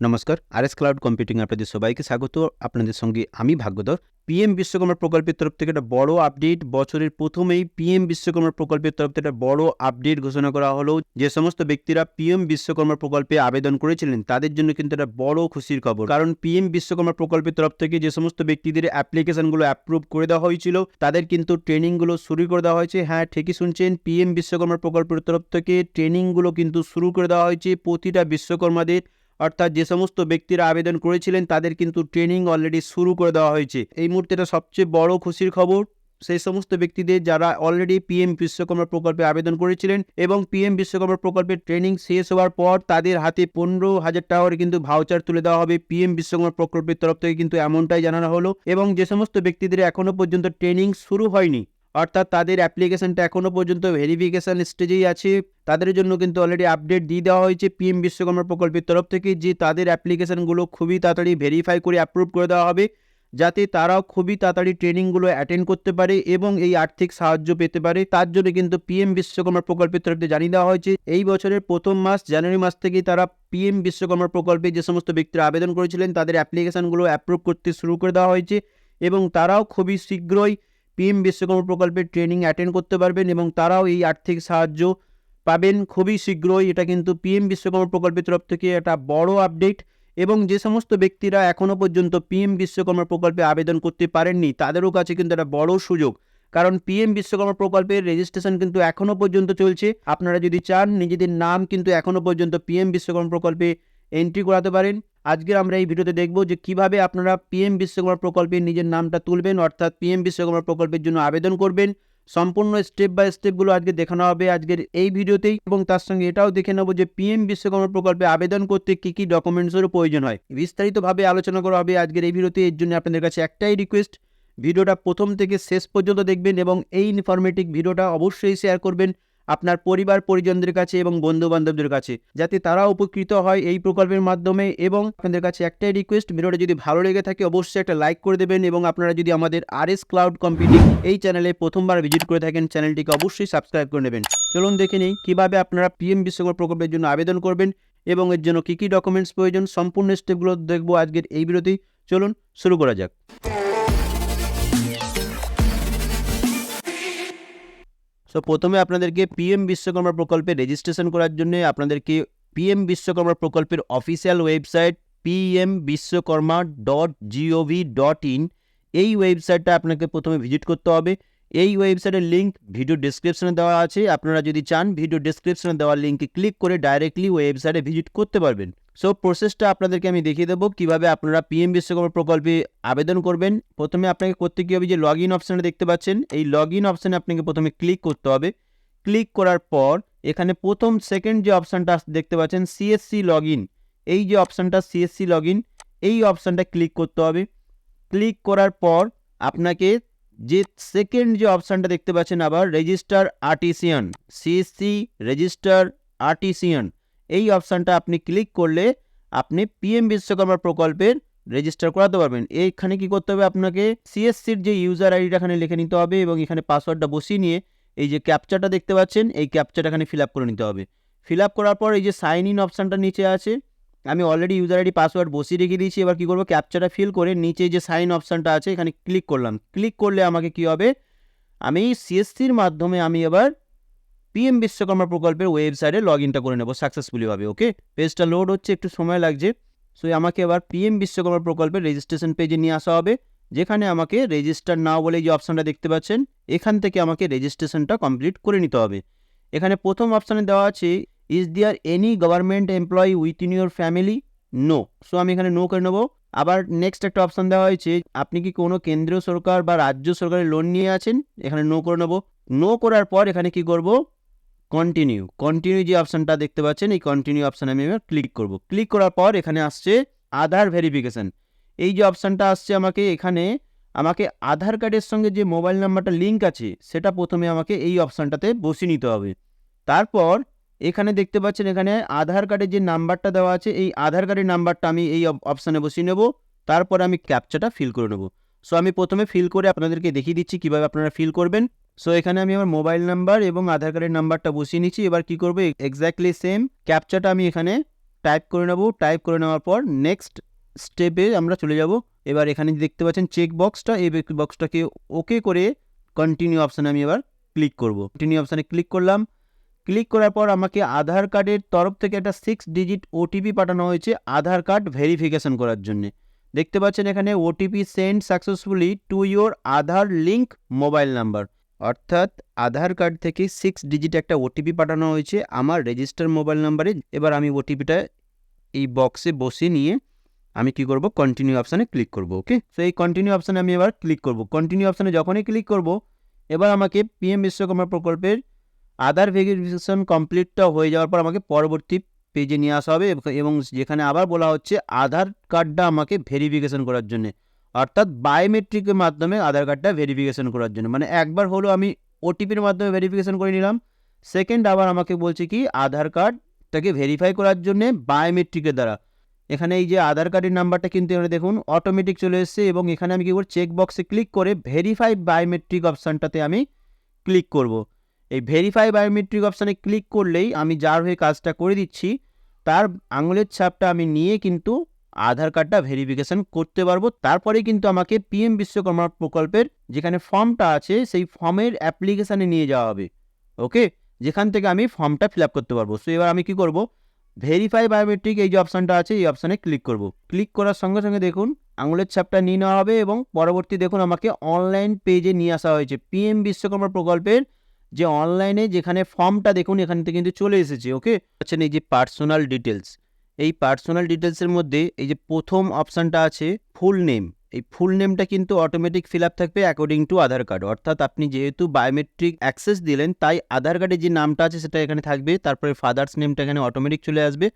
নমস্কার আর S cloud computing আপনাদের সবাইকে স্বাগত। আপনাদের সঙ্গে আমি ভাগ্যধর। পিএম বিশ্বকর্মা প্রকল্পের তরফ থেকে একটা বড় আপডেট। বছরের প্রথমেই পিএম বিশ্বকর্মা প্রকল্পের তরফ থেকে একটা বড় আপডেট ঘোষণা করা হলো। যে সমস্ত ব্যক্তিরা পিএম বিশ্বকর্মা প্রকল্পে আবেদন করেছিলেন, তাদের জন্য কিন্তু একটা বড় খুশির খবর। কারণ পিএম বিশ্বকর্মা প্রকল্পের তরফ থেকে যে সমস্ত ব্যক্তিদের অ্যাপ্লিকেশনগুলো অ্যাপ্রুভ করে দেওয়া হয়েছিল, তাদের কিন্তু ট্রেনিংগুলো শুরু করে দেওয়া হয়েছে। হ্যাঁ ঠিকই শুনছেন, পিএম বিশ্বকর্মা প্রকল্পের তরফ থেকে ট্রেনিংগুলো কিন্তু শুরু করে দেওয়া হয়েছে প্রতিটা বিশ্বকর্মাদের। অর্থাৎ যে সমস্ত ব্যক্তিরা আবেদন করেছিলেন, তাদের কিন্তু ট্রেনিং অলরেডি শুরু করে দেওয়া হয়েছে। এই মুহূর্তে এটা সবচেয়ে বড় খুশির খবর। সেই সমস্ত ব্যক্তিদের যারা অলরেডি পিএম বিশ্বকর্মা প্রকল্পে আবেদন করেছিলেন এবং পিএম বিশ্বকর্মা প্রকল্পের ট্রেনিং শেষ হওয়ার পর তাদের হাতে পনেরো হাজার টাকার কিন্তু ভাউচার তুলে দেওয়া হবে পিএম বিশ্বকর্মা প্রকল্পের তরফ থেকে কিন্তু এমনটাই জানানো হলো এবং যে সমস্ত ব্যক্তিদের এখনও পর্যন্ত ট্রেনিং শুরু হয়নি অর্থাৎ তাদের অ্যাপ্লিকেশনটা এখনও পর্যন্ত ভেরিফিকেশান স্টেজেই আছে। তাদের জন্য কিন্তু অলরেডি আপডেট দিয়ে দেওয়া হয়েছে পিএম বিশ্বকর্মা প্রকল্পের তরফ থেকে যে তাদের অ্যাপ্লিকেশনগুলো খুবই তাড়াতাড়ি ভেরিফাই করে অ্যাপ্রুভ করে দেওয়া হবে, যাতে তারাও খুবই তাড়াতাড়ি ট্রেনিংগুলো অ্যাটেন্ড করতে পারে এবং এই আর্থিক সাহায্য পেতে পারে। তার জন্য কিন্তু পিএম বিশ্বকর্মা প্রকল্পের তরফ থেকে জানিয়ে দেওয়া হয়েছে, এই বছরের প্রথম মাস, জানুয়ারি মাস থেকেই তারা পিএম বিশ্বকর্মা প্রকল্পে যে সমস্ত ব্যক্তিরা আবেদন করেছিলেন, তাদের অ্যাপ্লিকেশানগুলো অ্যাপ্রুভ করতে শুরু করে দেওয়া হয়েছে এবং তারাও খুবই শীঘ্রই পিএম বিশ্বকর্মা প্রকল্পের ট্রেনিং অ্যাটেন্ড করতে পারবেন এবং তারাও এই আর্থিক সাহায্য পাবেন খুবই শীঘ্রই। এটা কিন্তু পিএম বিশ্বকর্মা প্রকল্পের তরফ থেকে একটা বড় আপডেট এবং যে সমস্ত ব্যক্তিরা এখনও পর্যন্ত পিএম বিশ্বকর্মা প্রকল্পে আবেদন করতে পারেননি, তাদেরও কাছে কিন্তু একটা বড় সুযোগ। কারণ পিএম বিশ্বকর্মা প্রকল্পের রেজিস্ট্রেশন কিন্তু এখনও পর্যন্ত চলছে। আপনারা যদি চান, নিজেদের নাম কিন্তু এখনও পর্যন্ত পিএম বিশ্বকর্মা প্রকল্পে এন্ট্রি করাতে পারেন। আজকে আমরা এই ভিডিওতে দেখব যে কীভাবে আপনারা পিএম বিশ্বকর্মা প্রকল্পে নিজের নামটা তুলবেন, অর্থাৎ পিএম বিশ্বকর্মা প্রকল্পের জন্য আবেদন করবেন। সম্পূর্ণ স্টেপ বাই স্টেপগুলো আজকে দেখানো হবে আজকের এই ভিডিওতেই এবং তার সঙ্গে এটাও দেখে নেব যে পিএম বিশ্বকর্মা প্রকল্পে আবেদন করতে কী কী ডকুমেন্টসেরও প্রয়োজন হয়। বিস্তারিতভাবে আলোচনা করা হবে আজকের এই ভিডিওতে, এর জন্য আপনাদের কাছে একটাই রিকোয়েস্ট ভিডিওটা প্রথম থেকে শেষ পর্যন্ত দেখবেন এবং এই ইনফরমেটিভ ভিডিওটা অবশ্যই শেয়ার করবেন। আপনার পরিবার, পরিজনদের কাছে এবং বন্ধু বান্ধবদের কাছে, যাতে তারা উপকৃত হয় এই প্রকল্পের মাধ্যমে এবং আপনাদের কাছে একটাই রিকোয়েস্ট ভিডিওটা যদি ভালো লেগে থাকে অবশ্যই একটা লাইক করে দেবেন এবং আপনারা যদি আমাদের আর এস ক্লাউড কম্পিউটিং এই চ্যানেলে প্রথমবার ভিজিট করে থাকেন চ্যানেলটিকে অবশ্যই সাবস্ক্রাইব করে নেবেন। চলুন দেখে নিই কীভাবে আপনারা পিএম বিশ্বকর্মা প্রকল্পের জন্য আবেদন করবেন এবং এর জন্য কী কী ডকুমেন্টস প্রয়োজন, সম্পূর্ণ স্টেপগুলো দেখব আজকের এই বিরতি চলুন শুরু করা যাক। সো প্রথমে আপনাদেরকে পিএম বিশ্বকর্মা প্রকল্পে রেজিস্ট্রেশন করার জন্য আপনাদেরকে পিএম বিশ্বকর্মা প্রকল্পের official website PM Vishwakarma dot GOV dot in এই ওয়েবসাইটটা আপনাকে প্রথমে ভিজিট করতে হবে। এই ওয়েবসাইটের লিঙ্ক ভিডিও ডিসক্রিপশনে দেওয়া আছে। আপনারা যদি চান ভিডিও ডিসক্রিপশনে দেওয়া লিঙ্কে ক্লিক করে ডাইরেক্টলি ওয়েবসাইটে ভিজিট করতে পারবেন। সো প্রসেসটা আপনাদেরকে আমি দেখিয়ে দেবো। কীভাবে আপনারা পিএম বিশ্বকর্মা প্রকল্পে আবেদন করবেন। প্রথমে আপনাকে করতে কী হবে যে লগ ইন অপশানে দেখতে পাচ্ছেন। এই লগ ইন অপশানে আপনাকে প্রথমে ক্লিক করতে হবে। ক্লিক করার পর এখানে প্রথম সেকেন্ড যে অপশানটা দেখতে পাচ্ছেন সিএসসি লগ ইন এই যে অপশানটা সিএসসি লগ ইন এই অপশানটা ক্লিক করতে হবে। ক্লিক করার পর আপনাকে যে সেকেন্ড যে অপশানটা দেখতে পাচ্ছেন আবার register artisan CSC register artisan এই অপশানটা আপনি ক্লিক করলে আপনি পিএম বিশ্বকর্মা প্রকল্পের রেজিস্টার করাতে পারবেন। এইখানে কি করতে হবে আপনাকে সিএসসির যে ইউজার আইডিটা এখানে লিখে নিতে হবে এবং এখানে পাসওয়ার্ডটা বসিয়ে নিয়ে এই যে ক্যাপচাটা দেখতে পাচ্ছেন, এই ক্যাপচাটা এখানে ফিল করে নিতে হবে। ফিল করার পর এই যে সাইন ইন অপশানটা নিচে আছে, আমি অলরেডি ইউজার আইডি পাসওয়ার্ড বসিয়ে রেখে দিয়েছি, এবার কী করব? ক্যাপচাটা ফিল করে নিচে যে সাইন অপশানটা আছে এখানে ক্লিক করলাম। ক্লিক করলে আমাকে কি হবে? আমি সিএসসির মাধ্যমে আমি এবার পিএম বিশ্বকর্মা প্রকল্পের ওয়েবসাইটে লগ ইনটা করে নেব সাকসেসফুলিভাবে ওকে পেজটা লোড হচ্ছে, একটু সময় লাগছে। সো আমাকে এবার পিএম বিশ্বকর্মা প্রকল্পের রেজিস্ট্রেশন পেজে নিয়ে আসা হবে, যেখানে আমাকে রেজিস্টার নাও বলে যে অপশানটা দেখতে পাচ্ছেন, এখান থেকে আমাকে রেজিস্ট্রেশনটা কমপ্লিট করে নিতে হবে। এখানে প্রথম অপশানে দেওয়া আছে is there any government employee within your family no so আমি এখানে নো করে নেব। আবার নেক্সট একটা অপশান দেওয়া হয়েছে, আপনি কি কোনো কেন্দ্রীয় সরকার বা রাজ্য সরকারের লোন নিয়ে আছেন? এখানে নো করে নেব। নো করার পর এখানে কি করব? কন্টিনিউ কন্টিনিউ যে অপশানটা দেখতে পাচ্ছেন, এই কন্টিনিউ অপশানে আমি এবার ক্লিক করব। ক্লিক করার পর এখানে আসছে আধার ভেরিফিকেশান এই যে অপশানটা আসছে আমাকে এখানে, আমাকে আধার কার্ডের সঙ্গে যে মোবাইল নাম্বারটা লিঙ্ক আছে, সেটা প্রথমে আমাকে এই অপশানটাতে বসিয়ে নিতে হবে। তারপর এখানে দেখতে পাচ্ছেন এখানে আধার কার্ডের যে নাম্বারটা দেওয়া আছে, এই আধার কার্ডের নাম্বারটা আমি এই অপশানে বসিয়ে নেব। তারপর আমি ক্যাপচাটা ফিল করে নেব। সো আমি প্রথমে ফিল করে আপনাদেরকে দেখিয়ে দিচ্ছি কীভাবে আপনারা ফিল করবেন। সো এখানে আমি আমার মোবাইল নাম্বার এবং আধার কার্ডের নাম্বারটা বসিয়ে নিচ্ছি। এবার কি করব? এক্স্যাক্টলি সেম ক্যাপচাটা আমি এখানে টাইপ করে নেব। টাইপ করে নেওয়ার পর নেক্সট স্টেপে আমরা চলে যাব। এবার এখানে দেখতে পাচ্ছেন চেক বক্সটা এই বক্সটাকে ওকে করে কন্টিনিউ অপশানে আমি এবার ক্লিক করব। কন্টিনিউ অপশানে ক্লিক করলাম। ক্লিক করার পর আমাকে আধার কার্ডের তরফ থেকে একটা সিক্স ডিজিট ওটিপি পাঠানো হয়েছে আধার কার্ড ভেরিফিকেশন করার জন্য। দেখতে পাচ্ছেন এখানে OTP send successfully to your Aadhaar link mobile number অর্থাৎ আধার কার্ড থেকে সিক্স ডিজিট একটা ওটিপি পাঠানো হয়েছে। আমার রেজিস্টার মোবাইল নাম্বারে এবার আমি ওটিপিটা এই বক্সে বসিয়ে নিয়ে আমি কি করব? কন্টিনিউ অপশানে ক্লিক করব ওকে সো এই কন্টিনিউ অপশানে আমি এবার ক্লিক করব। কন্টিনিউ অপশানে যখনই ক্লিক করব, এবার আমাকে পিএম বিশ্বকর্মা প্রকল্পের আধার ভেরিফিকেশন কমপ্লিটটা হয়ে যাওয়ার পর আমাকে পরবর্তী পেজে নিয়ে আসা হবে এবং যেখানে আবার বলা হচ্ছে আধার কার্ডটা আমাকে ভেরিফিকেশন করার জন্য। অর্থাৎ বায়োমেট্রিকের মাধ্যমে আধার কার্ডটা ভেরিফিকেশন করার জন্য। মানে একবার হলো আমি ওটিপির মাধ্যমে ভেরিফিকেশন করে নিলাম সেকেন্ড আবার আমাকে বলছে কি, আধার কার্ডটাকে ভেরিফাই করার জন্য বায়োমেট্রিকের দ্বারা। এখানে এই যে আধার কার্ডের নাম্বারটা কিন্তু এখানে দেখুন অটোমেটিক চলে এসেছে এবং এখানে আমি কি করব চেক বক্সে ক্লিক করে ভেরিফাই বায়োমেট্রিক অপশানটাতে আমি ক্লিক করব। এই ভেরিফাই বায়োমেট্রিক অপশানে ক্লিক করলেই আমি যার হয়ে কাজটা করে দিচ্ছি, তার আঙুলের ছাপটা আমি নিয়ে কিন্তু আধার কার্ডটা ভেরিফিকেশন করতে পারব। তারপরে কিন্তু আমাকে পিএম বিশ্বকর্মা প্রকল্পের যেখানে ফর্মটা আছে, সেই ফর্মের অ্যাপ্লিকেশানে নিয়ে যাওয়া হবে। ওকে যেখান থেকে আমি ফর্মটা ফিল আপ করতে পারব। সো এবার আমি কি করব? ভেরিফাই বায়োমেট্রিক এই যে অপশানটা আছে, এই অপশানে ক্লিক করব। ক্লিক করার সঙ্গে সঙ্গে দেখুন, আঙুলের ছাপটা নিয়ে নেওয়া হবে এবং পরবর্তী দেখুন আমাকে অনলাইন পেজে নিয়ে আসা হয়েছে। পিএম বিশ্বকর্মা প্রকল্পের যে অনলাইনে যেখানে ফর্মটা দেখুন, এখান থেকে কিন্তু চলে এসেছে। ওকে আচ্ছা এই যে পার্সোনাল ডিটেলস এই পার্সোনাল ডিটেলসের মধ্যে এই যে প্রথম অপশানটা আছে ফুল নেম এই ফুল নেমটা কিন্তু অটোমেটিক ফিল আপ থাকবে অ্যাকর্ডিং টু আধার কার্ড অর্থাৎ আপনি যেহেতু বায়োমেট্রিক অ্যাক্সেস দিলেন, তাই আধার কার্ডে যে নামটা আছে সেটা এখানে থাকবে। তারপরে ফাদার্স নেমটা এখানে অটোমেটিক চলে আসবে।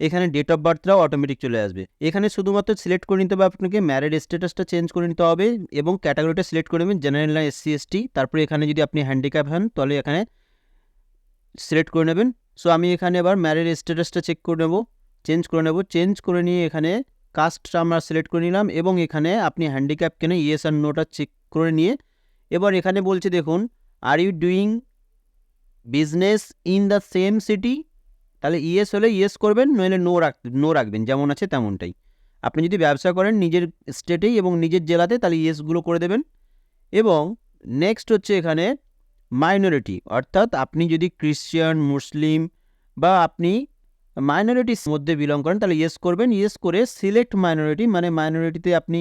এখানে ডেট অফ বার্থটাও অটোমেটিক চলে আসবে। এখানে শুধুমাত্র সিলেক্ট করে নিতে হবে আপনাকে ম্যারিড স্ট্যাটাসটা চেঞ্জ করে নিতে হবে এবং ক্যাটাগরিটা সিলেক্ট করে নেবেন জেনারেল না এসসি এসটি তারপরে এখানে যদি আপনি হ্যান্ডিক্যাপ হন, তাহলে এখানে সিলেক্ট করে নেবেন। সো আমি এখানে এবার ম্যারিড স্ট্যাটাসটা চেক করে নেব। চেঞ্জ করে নেব। চেঞ্জ করে নিয়ে এখানে কাস্টটা আমরা সিলেক্ট করে নিলাম এবং এখানে আপনি হ্যান্ডিক্যাপ কেনে ইয়েস আর নোটা চেক করে নিয়ে এবার এখানে বলছে দেখুন are you doing business in the same city তাহলে ইয়েস হলে ইয়েস করবেন, নইলে নো রাখ নো রাখবেন, যেমন আছে তেমনটাই। আপনি যদি ব্যবসা করেন নিজের স্টেটেই এবং নিজের জেলাতে, তাহলে ইয়েসগুলো করে দেবেন। এবং নেক্সট হচ্ছে এখানে মাইনরিটি অর্থাৎ আপনি যদি ক্রিশ্চিয়ান মুসলিম বা আপনি মাইনরিটির মধ্যে বিলং করেন, তাহলে ইয়েস করবেন। ইয়েস করে সিলেক্ট মাইনরিটি মানে মাইনরিটিতে আপনি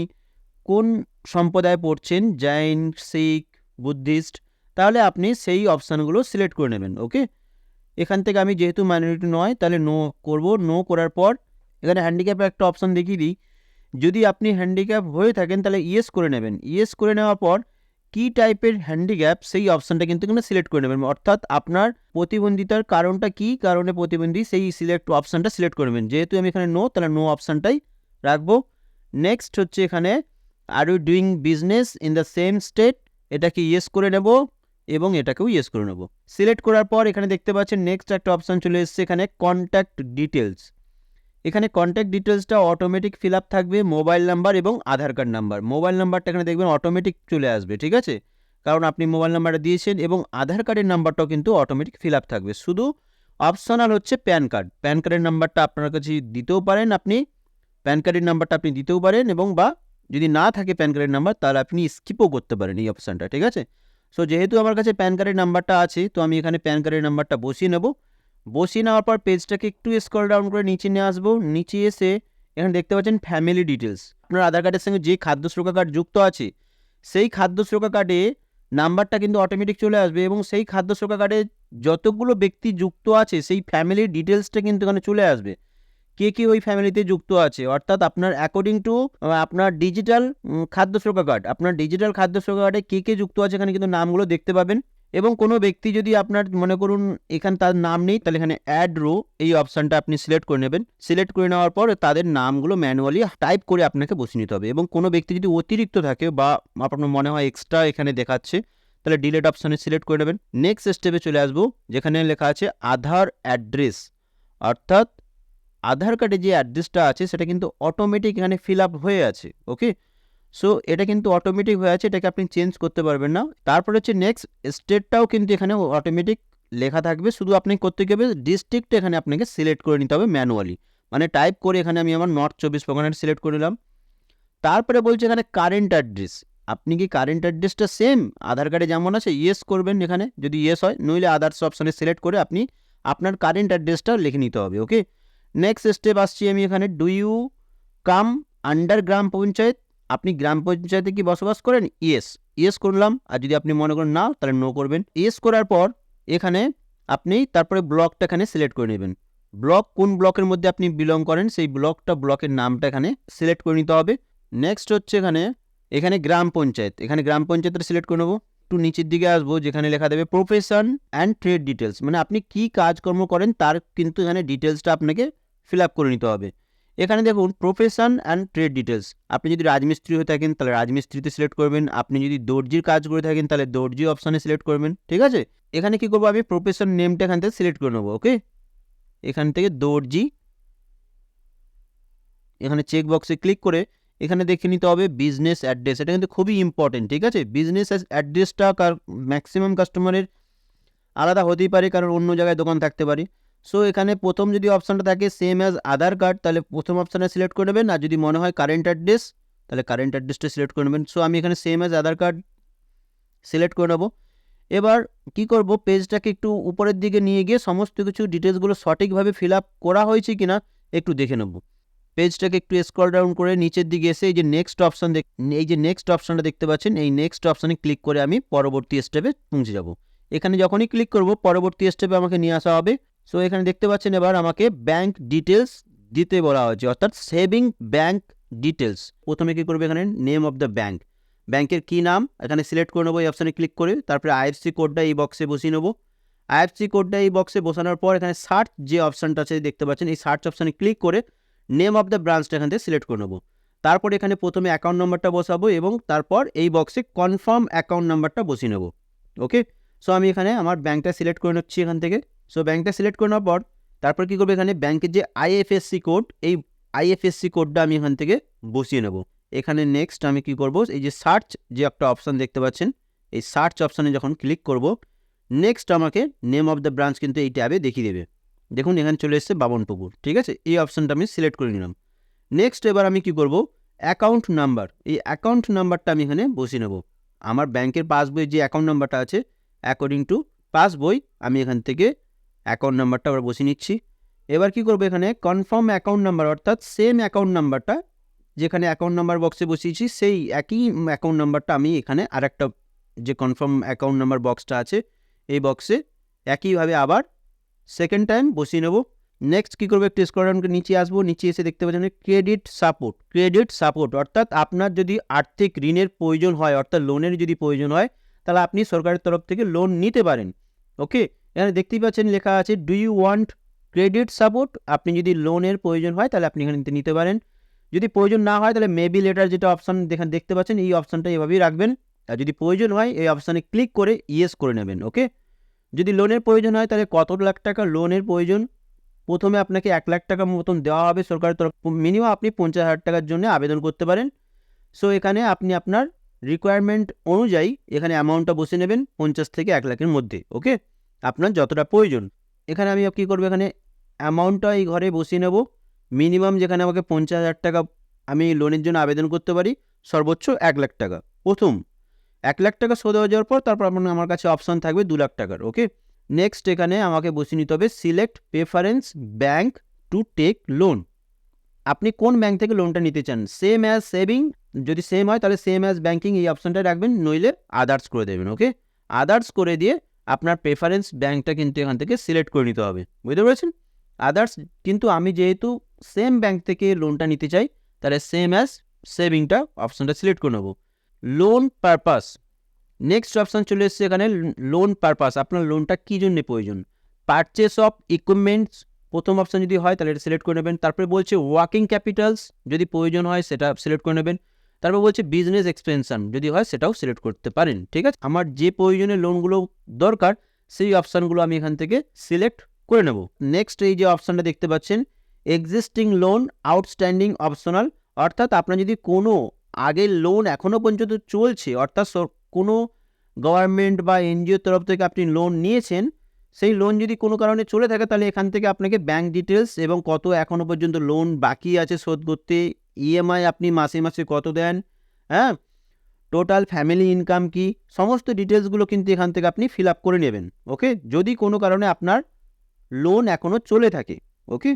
কোন সম্প্রদায় পড়ছেন, জৈন, শিখ, বুদ্ধিস্ট, তাহলে আপনি সেই অপশানগুলো সিলেক্ট করে নেবেন ওকে এখান থেকে আমি যেহেতু মাইনরিটি নয়, তাহলে নো করব। নো করার পর এখানে হ্যান্ডিক্যাপের একটা অপশান দেখিয়ে দিই। যদি আপনি হ্যান্ডিক্যাপ হয়ে থাকেন, তাহলে ইয়েস করে নেবেন। ইয়েস করে নেওয়ার পর কী টাইপের হ্যান্ডিক্যাপ সেই অপশানটা কিন্তু এখানে সিলেক্ট করে নেবেন অর্থাৎ আপনার প্রতিবন্ধিতার কারণটা কী, কারণে প্রতিবন্ধী, সেই সিলেক্ট অপশানটা সিলেক্ট করে নেবেন। যেহেতু আমি এখানে নো তাহলে নো অপশানটাই রাখব। নেক্সট হচ্ছে এখানে are you doing business in the same state এটাকে ইয়েস করে নেব এবং এটাকেও ইয়েস করে নেব। সিলেক্ট করার পর এখানে দেখতে পাচ্ছেন নেক্সট একটা অপশান চলে এসেছে এখানে কন্ট্যাক্ট ডিটেলস এখানে কন্ট্যাক্ট ডিটেলসটা অটোমেটিক ফিল আপ থাকবে মোবাইল নাম্বার এবং আধার কার্ড নাম্বার মোবাইল নাম্বারটা এখানে দেখবেন অটোমেটিক চলে আসবে, ঠিক আছে? কারণ আপনি মোবাইল নাম্বারটা দিয়েছেন এবং আধার কার্ডের নাম্বারটাও কিন্তু অটোমেটিক ফিল আপ থাকবে। শুধু অপশনাল হচ্ছে প্যান কার্ড প্যান কার্ডের নাম্বারটা আপনার কাছে দিতেও পারেন আপনি প্যান কার্ডের নাম্বারটা আপনি দিতেও পারেন এবং বা যদি না থাকে প্যান কার্ডের নাম্বার তাহলে আপনি স্কিপও করতে পারেন এই অপশানটা ঠিক আছে? সো যেহেতু আমার কাছে প্যান কার্ডের নাম্বারটা আছে, তো আমি এখানে প্যান কার্ডের নাম্বারটা বসিয়ে নেব। বসিয়ে নেওয়ার পর পেজটাকে একটু স্ক্রল ডাউন করে নিচে নিয়ে আসব। নিচে এসে এখানে দেখতে পাচ্ছেন ফ্যামিলি ডিটেলস আপনার আধার কার্ডের সঙ্গে যে খাদ্য সুরক্ষা কার্ড যুক্ত আছে, সেই খাদ্য সুরক্ষা কার্ডে নাম্বারটা কিন্তু অটোমেটিক চলে আসবে এবং সেই খাদ্য সুরক্ষা কার্ডে যতগুলো ব্যক্তি যুক্ত আছে, সেই ফ্যামিলির ডিটেলসটা কিন্তু এখানে চলে আসবে। কে কে ওই ফ্যামিলিতে যুক্ত আছে? অর্থাৎ আপনার অ্যাকর্ডিং টু আপনার ডিজিটাল খাদ্য সুরক্ষা কার্ড আপনার ডিজিটাল খাদ্য সুরক্ষা কার্ডে কে কে যুক্ত আছে এখানে কিন্তু নামগুলো দেখতে পাবেন। এবং কোনো ব্যক্তি যদি আপনার, মনে করুন, এখানে তার নাম নেই, তাহলে এখানে অ্যাড রো এই অপশানটা আপনি সিলেক্ট করে নেবেন। সিলেক্ট করে নেওয়ার পর তাদের নামগুলো ম্যানুয়ালি টাইপ করে আপনাকে বসিয়ে নিতে হবে এবং কোনো ব্যক্তি যদি অতিরিক্ত থাকে বা আপনার মনে হয় এক্সট্রা এখানে দেখাচ্ছে, তাহলে ডিলেট অপশানে সিলেক্ট করে নেবেন। নেক্সট স্টেপে চলে আসব, যেখানে লেখা আছে আধার অ্যাড্রেস অর্থাৎ আধার কার্ডে যে অ্যাড্রেসটা আছে, সেটা কিন্তু অটোমেটিক এখানে ফিল আপ হয়ে আছে ওকে সো এটা কিন্তু অটোমেটিক হয়ে আছে, এটাকে আপনি চেঞ্জ করতে পারবেন না। তারপরে হচ্ছে নেক্সট স্টেটটাও কিন্তু এখানে অটোমেটিক লেখা থাকবে। শুধু আপনি করতে গেলে ডিস্ট্রিক্ট এখানে আপনাকে সিলেক্ট করে নিতে হবে ম্যানুয়ালি মানে টাইপ করে এখানে আমি আমার নর্থ চব্বিশ পরগনাটা সিলেক্ট করে নিলাম। তারপরে বলছে এখানে কারেন্ট অ্যাড্রেস আপনি কি কারেন্ট অ্যাড্রেসটা সেম আধার কার্ডে যেমন আছে ইয়েস করবেন এখানে। যদি ইয়েস হয়, নইলে আদার্স অপশানে সিলেক্ট করে আপনি আপনার কারেন্ট অ্যাড্রেসটা লিখে নিতে হবে ওকে নেক্সট স্টেপ আসছি আমি এখানে do you come under gram panchayat আপনি গ্রাম পঞ্চায়েতে কি বসবাস করেন? ইয়েস ইয়েস করলাম। আর যদি আপনি মনে করেন না, তাহলে নো করবেন। ইয়েস করার পর এখানে আপনি তারপরে ব্লকটা এখানে সিলেক্ট করে নেবেন। ব্লক কোন ব্লকের মধ্যে আপনি বিলং করেন, সেই ব্লকটা, ব্লকের নামটা এখানে সিলেক্ট করে নিতে হবে। নেক্সট হচ্ছে এখানে এখানে গ্রাম পঞ্চায়েত। এখানে গ্রাম পঞ্চায়েতটা সিলেক্ট করে নেব। একটু নিচের দিকে আসব, যেখানে লেখা দেবে প্রফেশন অ্যান্ড ট্রেড ডিটেলস মানে আপনি কি কাজকর্ম করেন, তার কিন্তু এখানে ডিটেলসটা আপনাকে ফিল আপ করে নিতে হবে। এখানে দেখুন প্রফেশন অ্যান্ড ট্রেড ডিটেলস আপনি যদি রাজমিস্ত্রি হয়ে থাকেন, তাহলে রাজমিস্ত্রিতে সিলেক্ট করবেন। আপনি যদি দর্জির কাজ করে থাকেন, তাহলে দর্জি অপশানে সিলেক্ট করবেন, ঠিক আছে? এখানে কি করব আমি? প্রফেশন নেমটা এখান থেকে সিলেক্ট করে নেব ওকে এখান থেকে দর্জি, এখানে চেক বক্সে ক্লিক করে এখানে দেখে নিতে হবে বিজনেস অ্যাড্রেস এটা কিন্তু খুবই ইম্পর্টেন্ট ঠিক আছে? বিজনেস অ্যাড্রেসটা কার ম্যাক্সিমাম কাস্টমারের আলাদা হতেই পারে, কারণ অন্য জায়গায় দোকান থাকতে পারে। সো এখানে প্রথম যদি অপশানটা থাকে সেম অ্যাজ আধার কার্ড তাহলে প্রথম অপশানে সিলেক্ট করে নেবেন। আর যদি মনে হয় কারেন্ট অ্যাড্রেস তাহলে কারেন্ট অ্যাড্রেসটা সিলেক্ট করে নেবেন। সো আমি এখানে same as Aadhaar card select করে নেব। এবার কি করব? পেজটাকে একটু উপরের দিকে নিয়ে গিয়ে সমস্ত কিছু ডিটেলসগুলো সঠিকভাবে ফিল আপ করা হয়েছে কিনা একটু দেখে নেব। পেজটাকে একটু স্ক্রল ডাউন করে নিচের দিকে এসে এই যে নেক্সট অপশান এই যে নেক্সট অপশানটা দেখতে পাচ্ছেন, এই নেক্সট অপশানে ক্লিক করে আমি পরবর্তী স্টেপে পৌঁছে যাব। এখানে যখনই ক্লিক করব, পরবর্তী স্টেপে আমাকে নিয়ে আসা হবে। সো এখানে দেখতে পাচ্ছেন এবার আমাকে ব্যাংক ডিটেলস দিতে বলা হয়েছে, অর্থাৎ সেভিং ব্যাংক ডিটেলস প্রথমে কী করবে এখানে? নেম অফ দ্য ব্যাংক ব্যাংকের কী নাম? এখানে সিলেক্ট করে নেব, এই অপশানে ক্লিক করে, তারপরে আইএফসি কোডটা এই বক্সে বসিয়ে নেব। আইএফসি কোডটা এই বক্সে বসানোর পর এখানে সার্চ যে অপশানটা আছে, দেখতে পাচ্ছেন, এই সার্চ অপশানে ক্লিক করে নেম অফ দ্য ব্রাঞ্চটা এখান থেকে সিলেক্ট করে নেব। তারপর এখানে প্রথমে অ্যাকাউন্ট নাম্বারটা বসাবো এবং তারপর এই বক্সে কনফার্ম অ্যাকাউন্ট নাম্বারটা বসিয়ে নেব। ওকে সো আমি এখানে আমার ব্যাংকটা সিলেক্ট করে নিচ্ছি এখান থেকে। সো ব্যাংকটা সিলেক্ট করে নেওয়ার পর, তারপর কী করব এখানে? ব্যাংকের যে আইএফএসসি কোড এই আইএফএসসি কোডটা আমি এখান থেকে বসিয়ে নেব। এখানে নেক্সট আমি কি করব? এই যে সার্চ যে একটা অপশান দেখতে পাচ্ছেন, এই সার্চ অপশানে যখন ক্লিক করব নেক্সট আমাকে নেম অফ দ্য ব্রাঞ্চ কিন্তু এই ট্যাবে দেখিয়ে দেবে। দেখুন, এখানে চলে এসেছে বাবনপুকুর ঠিক আছে? এই অপশানটা আমি সিলেক্ট করে নিলাম। নেক্সট এবার আমি কি করব? অ্যাকাউন্ট নাম্বার এই অ্যাকাউন্ট নাম্বারটা আমি এখানে বসিয়ে নেব। আমার ব্যাংকের পাসবই যে অ্যাকাউন্ট নাম্বারটা আছে অ্যাকর্ডিং টু পাসবই আমি এখান থেকে অ্যাকাউন্ট নাম্বারটা আবার বসিয়ে নিচ্ছি। এবার কি করব এখানে? কনফার্ম অ্যাকাউন্ট নাম্বার অর্থাৎ সেম অ্যাকাউন্ট নাম্বারটা যেখানে অ্যাকাউন্ট নাম্বার বক্সে বসিয়েছি, সেই একই অ্যাকাউন্ট নাম্বারটা আমি এখানে আরেকটা যে কনফার্ম অ্যাকাউন্ট নাম্বার বক্সটা আছে, এই বক্সে একইভাবে আবার সেকেন্ড টাইম বসিয়ে নেব। নেক্সট কী করব? একটু স্কোয়ারকে নিচে আসব। নিচে এসে দেখতে পাচ্ছেন ক্রেডিট সাপোর্ট ক্রেডিট সাপোর্ট অর্থাৎ আপনার যদি আর্থিক ঋণের প্রয়োজন হয়, অর্থাৎ লোনের যদি প্রয়োজন হয়, তাহলে আপনি সরকারের তরফ থেকে লোন নিতে পারেন। ওকে এখানে দেখতেই পাচ্ছেন লেখা আছে do you want credit support আপনি যদি লোনের প্রয়োজন হয়, তাহলে আপনি এখানে নিতে পারেন। যদি প্রয়োজন না হয়, তাহলে মেবি লেটার যেটা অপশান দেখেন দেখতে পাচ্ছেন, এই অপশানটা এভাবেই রাখবেন। আর যদি প্রয়োজন হয়, এই অপশানে ক্লিক করে ইয়েস করে নেবেন ওকে যদি লোনের প্রয়োজন হয়, তাহলে কত লাখ টাকা লোনের প্রয়োজন? প্রথমে আপনাকে এক লাখ টাকা মতন দেওয়া হবে সরকারের তরফ মিনিমাম আপনি পঞ্চাশ হাজার টাকার জন্য আবেদন করতে পারেন। সো এখানে আপনি আপনার রিকোয়ারমেন্ট অনুযায়ী এখানে অ্যামাউন্টটা বসে নেবেন, পঞ্চাশ থেকে এক লাখের মধ্যে ওকে আপনার যতটা প্রয়োজন। এখানে আমি কী করব? এখানে অ্যামাউন্টটা এই ঘরে বসিয়ে নেব। মিনিমাম যেখানে আমাকে পঞ্চাশ হাজার টাকা আমি লোনের জন্য আবেদন করতে পারি, সর্বোচ্চ এক লাখ টাকা। প্রথম, এক লাখ টাকা শোধ হয়ে যাওয়ার পর তারপর আপনার আমার কাছে অপশান থাকবে দু লাখ টাকার ওকে নেক্সট এখানে আমাকে বসিয়ে নিতে হবে select preference bank to take loan আপনি কোন ব্যাঙ্ক থেকে লোনটা নিতে চান? সেম অ্যাজ সেভিং যদি সেম হয় তাহলে সেম অ্যাজ ব্যাঙ্কিং এই অপশানটা রাখবেন, নইলে আদার্স করে দেবেন ওকে আদার্স করে দিয়ে আপনার প্রেফারেন্স ব্যাঙ্কটা কিন্তু এখান থেকে সিলেক্ট করে নিতে হবে। বুঝতে পেরেছেন? আদার্স কিন্তু আমি যেহেতু সেম ব্যাঙ্ক থেকে লোনটা নিতে চাই, তাহলে সেম অ্যাজ সেভিংটা অপশানটা সিলেক্ট করে নেব। লোন পারপাস নেক্সট অপশান চলে এসছে এখানে লোন পারপাস আপনার লোনটা কী জন্য প্রয়োজন? পারচেস অফ ইকুইপমেন্টস প্রথম অপশান যদি হয়, তাহলে এটা সিলেক্ট করে নেবেন। তারপরে বলছে ওয়ার্কিং ক্যাপিটালস যদি প্রয়োজন হয়, সেটা সিলেক্ট করে নেবেন। তারপর বলছে বিজনেস এক্সপেনশন যদি হয় সেটাও সিলেক্ট করতে পারেন, ঠিক আছে? আমার যে প্রয়োজনীয় লোনগুলো দরকার, সেই অপশানগুলো আমি এখান থেকে সিলেক্ট করে নেব। নেক্সট এই যে অপশানটা দেখতে পাচ্ছেন এক্সিস্টিং লোন আউটস্ট্যান্ডিং অপশনাল অর্থাৎ আপনার যদি কোনো আগের লোন এখনও পর্যন্ত চলছে, অর্থাৎ কোনো গভর্নমেন্ট বা এনজিওর তরফ থেকে আপনি লোন নিয়েছেন, সেই লোন যদি কোনো কারণে চলে থাকে, তাহলে এখান থেকে আপনাকে ব্যাঙ্ক ডিটেলস এবং কত এখনও পর্যন্ত লোন বাকি আছে শোধ করতে ইএমআই আপনি মাসে মাসে কত দেন? হ্যাঁ? টোটাল ফ্যামিলি ইনকাম কি? সমস্ত ডিটেলসগুলো কিন্তু এখান থেকে আপনি ফিল আপ করে নেবেন ওকে যদি কোনো কারণে আপনার লোন এখনও চলে থাকে ওকে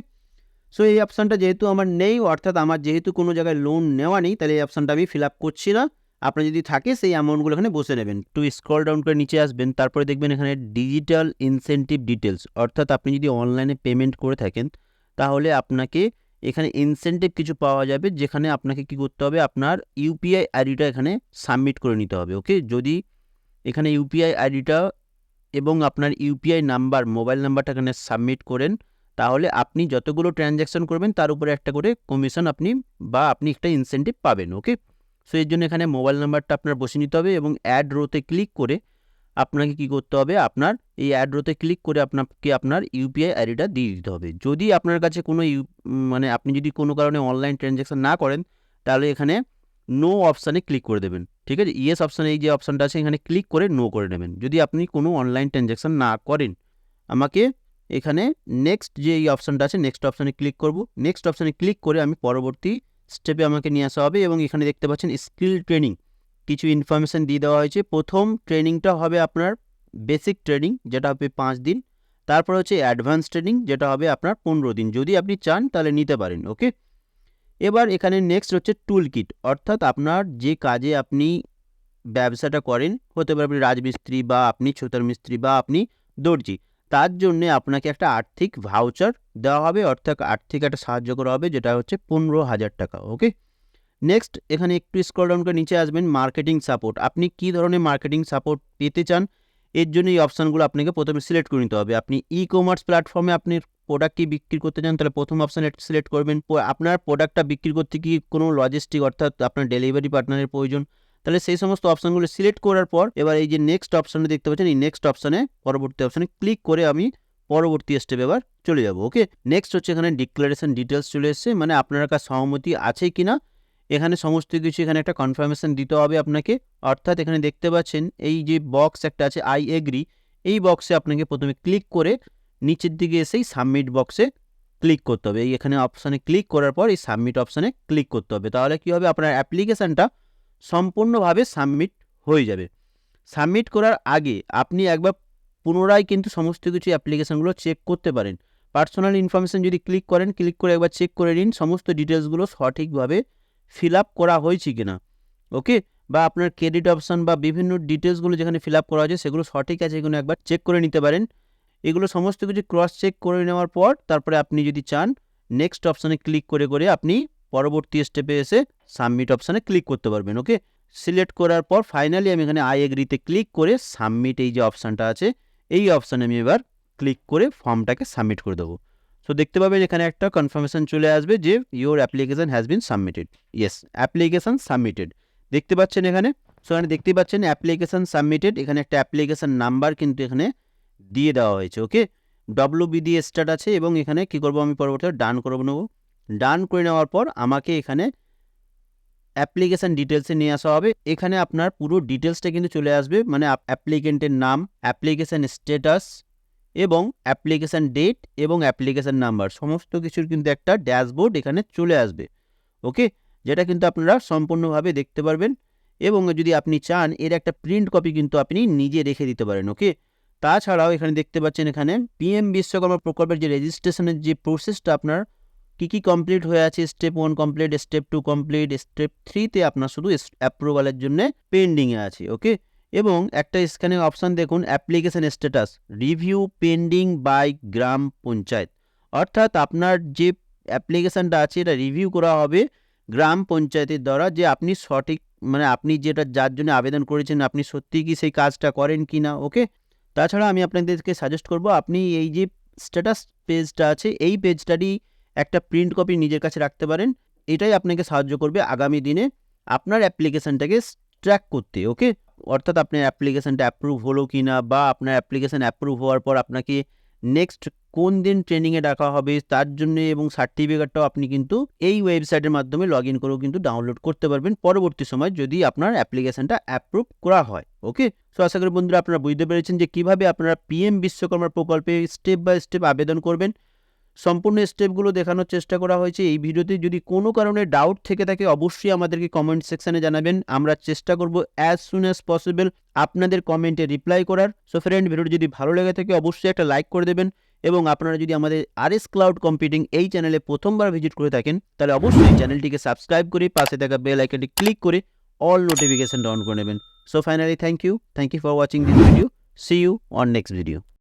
সো এই অপশানটা যেহেতু আমার নেই, অর্থাৎ আমার যেহেতু কোনো জায়গায় লোন নেওয়া নেই, তাহলে এই অপশানটা আমি ফিল আপ করছি না। আপনার যদি থাকে, সেই অ্যামাউন্টগুলো এখানে বসে নেবেন। টু স্ক্রল ডাউন করে নিচে আসবেন, তারপরে দেখবেন এখানে ডিজিটাল ইনসেন্টিভ ডিটেলস অর্থাৎ আপনি যদি অনলাইনে পেমেন্ট করে থাকেন, তাহলে আপনাকে এখানে ইনসেন্টিভ কিছু পাওয়া যাবে, যেখানে আপনাকে কি করতে হবে? আপনার ইউপিআই আইডিটা এখানে সাবমিট করে নিতে হবে ওকে যদি এখানে ইউপিআই আইডিটা এবং আপনার ইউপিআই নাম্বার মোবাইল নাম্বারটা এখানে সাবমিট করেন, তাহলে আপনি যতগুলো ট্রানজ্যাকশন করবেন, তার উপরে একটা করে কমিশন আপনি বা আপনি একটা ইনসেন্টিভ পাবেন ওকে সো এর জন্য এখানে মোবাইল নাম্বারটা আপনার বসে নিতে হবে এবং অ্যাড রোতে ক্লিক করে আপনাকে কি করতে হবে? আপনার এই অ্যাড্রোতে ক্লিক করে আপনাকে আপনার ইউপিআই আইডিটা দিয়ে দিতে হবে। যদি আপনার কাছে কোনো ইউ মানে আপনি যদি কোনো কারণে অনলাইন ট্রানজ্যাকশন না করেন, তাহলে এখানে নো অপশানে ক্লিক করে দেবেন। ঠিক আছে? ইয়েস অপশানে এই যে অপশানটা আছে, এখানে ক্লিক করে নো করে নেবেন। যদি আপনি কোনো অনলাইন ট্রানজ্যাকশন না করেন, আমাকে এখানে নেক্সট যে এই অপশানটা আছে নেক্সট অপশানে ক্লিক করব। নেক্সট অপশানে ক্লিক করে আমি পরবর্তী স্টেপে আমাকে নিয়ে আসা হবে এবং এখানে দেখতে পাচ্ছেন স্কিল ট্রেনিং কিছু ইনফরমেশান দিয়ে দেওয়া হয়েছে। প্রথম ট্রেনিংটা হবে আপনার বেসিক ট্রেনিং যেটা হবে পাঁচ দিন। তারপর হচ্ছে অ্যাডভান্স ট্রেনিং যেটা হবে আপনার পনেরো দিন। যদি আপনি চান, তাহলে নিতে পারেন ওকে এবার এখানে নেক্সট হচ্ছে টুল কিট অর্থাৎ আপনার যে কাজে আপনি ব্যবসাটা করেন, হতে পারে আপনি রাজমিস্ত্রি বা আপনি ছুতার মিস্ত্রি বা আপনি দর্জি, তার জন্য আপনাকে একটা আর্থিক ভাউচার দেওয়া হবে। অর্থাৎ আর্থিক একটা সাহায্য করা হবে, যেটা হচ্ছে পনেরো হাজার টাকা ওকে নেক্সট এখানে একটু স্ক্রল ডাউন করে নিচে আসবেন মার্কেটিং সাপোর্ট আপনি কি ধরনের মার্কেটিং সাপোর্ট পেতে চান? এর জন্য এই অপশানগুলো আপনাকে প্রথমে সিলেক্ট করে নিতে হবে। আপনি ই কমার্স প্ল্যাটফর্মে আপনি প্রোডাক্টটি বিক্রি করতে চান, তাহলে প্রথম অপশান সিলেক্ট করবেন। আপনার প্রোডাক্টটা বিক্রি করতে কি কোনো লজিস্টিক অর্থাৎ আপনার ডেলিভারি পার্টনারের প্রয়োজন? তাহলে সেই সমস্ত অপশানগুলো সিলেক্ট করার পর এবার এই যে নেক্সট অপশানে দেখতে পাচ্ছেন, এই নেক্সট অপশানে পরবর্তী অপশানে ক্লিক করে আমি পরবর্তী স্টেপ এবার চলে যাব ওকে নেক্সট হচ্ছে এখানে ডিক্লারেশন ডিটেলস চলে এসেছে মানে আপনার কাছে সহমতি আছে কি না এখানে সমস্ত কিছু এখানে একটা কনফার্মেশন দিতে হবে আপনাকে। অর্থাৎ এখানে দেখতে পাচ্ছেন, এই যে বক্স একটা আছে আই এগ্রি এই বক্সে আপনাকে প্রথমে ক্লিক করে নিচের দিকে এসেই সাবমিট বক্সে ক্লিক করতে হবে। এই এখানে অপশানে ক্লিক করার পর এই সাবমিট অপশানে ক্লিক করতে হবে। তাহলে কী হবে? আপনার অ্যাপ্লিকেশানটা সম্পূর্ণভাবে সাবমিট হয়ে যাবে। সাবমিট করার আগে আপনি একবার পুনরায় কিন্তু সমস্ত কিছু অ্যাপ্লিকেশানগুলো চেক করতে পারেন। পার্সোনাল ইনফরমেশান যদি ক্লিক করেন ক্লিক করে একবার চেক করে নিন, সমস্ত ডিটেলসগুলো সঠিকভাবে ফিল আপ করা হয়েছে কিনা ওকে বা আপনার ক্রেডিট অপশান বা বিভিন্ন ডিটেলসগুলো যেখানে ফিল আপ করা হয়েছে, সেগুলো সঠিক আছে কিনা একবার চেক করে নিতে পারেন। এগুলো সমস্ত কিছু ক্রস চেক করে নেওয়ার পর, তারপরে আপনি যদি চান নেক্সট অপশানে ক্লিক করে করে আপনি পরবর্তী স্টেপে এসে সাবমিট অপশানে ক্লিক করতে পারবেন ওকে সিলেক্ট করার পর ফাইনালি আমি এখানে আই এগ্রিতে ক্লিক করে সাবমিট এই যে অপশানটা আছে, এই অপশানে আমি এবার ক্লিক করে ফর্মটাকে সাবমিট করে দেবো। সো দেখতে পাবেন এখানে একটা কনফার্মেশন চলে আসবে যে your application has been submitted yes application submitted দেখতে পাচ্ছেন এখানে? সো এখানে দেখতে পাচ্ছেন অ্যাপ্লিকেশন সাবমিটেড এখানে একটা অ্যাপ্লিকেশন নাম্বার কিন্তু এখানে দিয়ে দেওয়া হয়েছে ওকে ডব্লু দিয়ে স্টার্ট আছে এবং এখানে কি করব আমি পরবর্তীতে? ডান করে নেব। ডান করে নেওয়ার পর আমাকে এখানে অ্যাপ্লিকেশান ডিটেলসে নিয়ে আসা হবে। এখানে আপনার পুরো ডিটেলসটা কিন্তু চলে আসবে। মানে অ্যাপ্লিকেন্টের নাম অ্যাপ্লিকেশান স্ট্যাটাস এবং অ্যাপ্লিকেশান ডেট এবং অ্যাপ্লিকেশান নাম্বার, সমস্ত কিছুর কিন্তু একটা ড্যাশবোর্ড এখানে চলে আসবে। ওকে? যেটা কিন্তু আপনারা সম্পূর্ণভাবে দেখতে পারবেন এবং যদি আপনি চান, এর একটা প্রিন্ট কপি কিন্তু আপনি নিজে রেখে দিতে পারেন, ওকে? তাছাড়াও এখানে দেখতে পাচ্ছেন এখানে পিএম বিশ্বকর্মা প্রকল্পের যে রেজিস্ট্রেশনের যে প্রসেসটা আপনার, কী কী কমপ্লিট হয়ে আছে step one complete step two complete step থ্রিতে আপনার শুধু অ্যাপ্রুভালের জন্য পেন্ডিংয়ে আছে, ওকে? এবং একটা স্ক্যানে অপশান দেখুন, application status, review pending by gram panchayat. অর্থাৎ আপনার যে অ্যাপ্লিকেশানটা আছে, এটা রিভিউ করা হবে গ্রাম পঞ্চায়েতের দ্বারা যে আপনি সঠিক মানে আপনি যেটা, যার জন্য আবেদন করেছেন, আপনি সত্যিই কি সেই কাজটা করেন কি না, ওকে? তাছাড়া আমি আপনাদেরকে সাজেস্ট করব, আপনি এই যে স্ট্যাটাস পেজটা আছে, এই পেজটারই একটা প্রিন্ট কপি নিজের কাছে রাখতে পারেন। এটাই আপনাকে সাহায্য করবে আগামী দিনে আপনার অ্যাপ্লিকেশানটাকে ট্র্যাক করতে, ওকে? অর্থাৎ আপনার অ্যাপ্লিকেশানটা অ্যাপ্রুভ হলো কি না বা আপনার অ্যাপ্লিকেশান অ্যাপ্রুভ হওয়ার পর আপনাকে নেক্সট কোন দিন ট্রেনিংয়ে ডাকা হবে তার জন্য এবং সার্টিফিকেটটাও আপনি কিন্তু এই ওয়েবসাইটের মাধ্যমে লগ ইন করেও কিন্তু ডাউনলোড করতে পারবেন পরবর্তী সময় যদি আপনার অ্যাপ্লিকেশনটা অ্যাপ্রুভ করা হয় ওকে সো আশা করি বন্ধুরা আপনারা বুঝতে পেরেছেন যে কীভাবে আপনারা পিএম বিশ্বকর্মা প্রকল্পে স্টেপ বাই স্টেপ আবেদন করবেন। সম্পূর্ণ স্টেপগুলো দেখানোর চেষ্টা করা হয়েছে। এই ভিডিওতে যদি কোনো কারণে ডাউট থেকে থাকে, অবশ্যই আমাদেরকে কমেন্ট সেকশনে জানাবেন। আমরা চেষ্টা করব অ্যাজ সুন অ্যাজ পসিবল আপনাদের কমেন্টে রিপ্লাই করার। সো ফ্রেন্ড ভিডিওটি যদি ভালো লেগে থাকে, অবশ্যই একটা লাইক করে দেবেন। এবং আপনারা যদি আমাদের আর এস ক্লাউড কম্পিউটিং এই চ্যানেলে প্রথমবার ভিজিট করে থাকেন, তাহলে অবশ্যই চ্যানেলটিকে সাবস্ক্রাইব করে পাশে থাকা বেল আইকনটি ক্লিক করে অল নোটিফিকেশন অন করে নেবেন। So finally thank you thank you for watching this video see you on next video